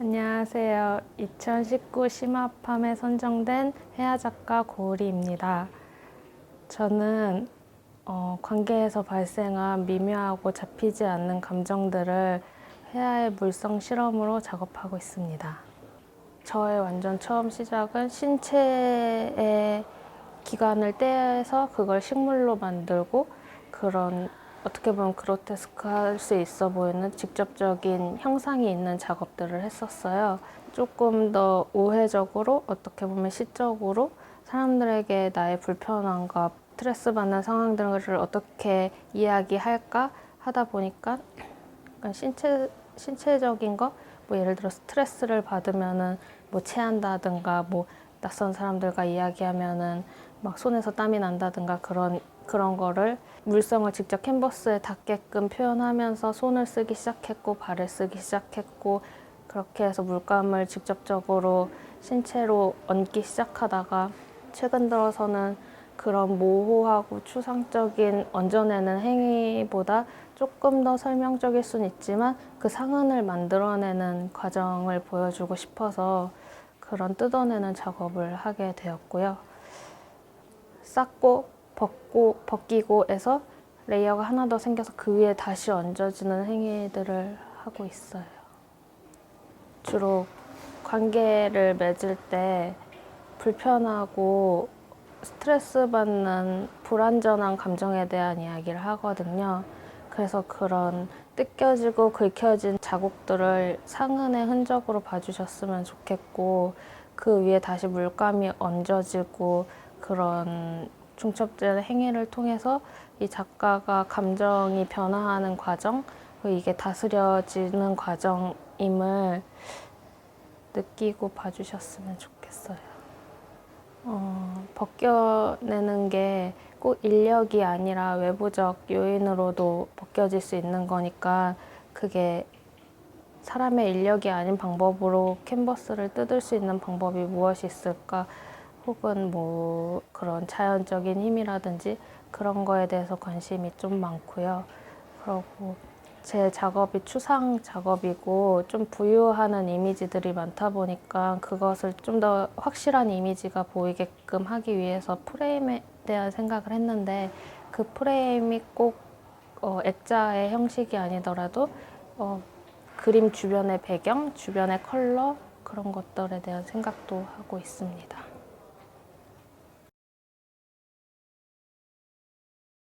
안녕하세요. 2019 심화팜에 선정된 해야 작가 고우리입니다. 저는 어, 관계에서 발생한 미묘하고 잡히지 않는 감정들을 해야의 물성 실험으로 작업하고 있습니다. 저의 완전 처음 시작은 신체의 기관을 떼서 그걸 식물로 만들고 그런 어떻게 보면 그로테스크할 수 있어 보이는 직접적인 형상이 있는 작업들을 했었어요. 조금 더 우회적으로 어떻게 보면 시적으로 사람들에게 나의 불편함과 스트레스 받는 상황 들을 어떻게 이야기할까 하다 보니까 신체 신체적인 거, 뭐 예를 들어 스트레스를 받으면은 뭐 체한다든가 뭐 낯선 사람들과 이야기하면은 막 손에서 땀이 난다든가 그런 그런 거를 물성을 직접 캔버스에 닿게끔 표현하면서 손을 쓰기 시작했고 발을 쓰기 시작했고 그렇게 해서 물감을 직접적으로 신체로 얹기 시작하다가 최근 들어서는 그런 모호하고 추상적인 얹어내는 행위보다 조금 더 설명적일 수는 있지만 그 상흔을 만들어내는 과정을 보여주고 싶어서 그런 뜯어내는 작업을 하게 되었고요. 쌓고 벗고 벗기고에서 레이어가 하나 더 생겨서 그 위에 다시 얹어지는 행위들을 하고 있어요. 주로 관계를 맺을 때 불편하고 스트레스 받는 불안전한 감정에 대한 이야기를 하거든요. 그래서 그런 뜯겨지고 긁혀진 자국들을 상흔의 흔적으로 봐주셨으면 좋겠고 그 위에 다시 물감이 얹어지고 그런 중첩되는 행위를 통해서 이 작가가 감정이 변화하는 과정, 이게 다스려지는 과정임을 느끼고 봐주셨으면 좋겠어요. 어, 벗겨내는 게 꼭 인력이 아니라 외부적 요인으로도 벗겨질 수 있는 거니까 그게 사람의 인력이 아닌 방법으로 캔버스를 뜯을 수 있는 방법이 무엇이 있을까 혹은 뭐 그런 자연적인 힘이라든지 그런 거에 대해서 관심이 좀 많고요. 그리고 제 작업이 추상 작업이고 좀 부유하는 이미지들이 많다 보니까 그것을 좀 더 확실한 이미지가 보이게끔 하기 위해서 프레임에 대한 생각을 했는데 그 프레임이 꼭 어, 액자의 형식이 아니더라도 어, 그림 주변의 배경, 주변의 컬러 그런 것들에 대한 생각도 하고 있습니다.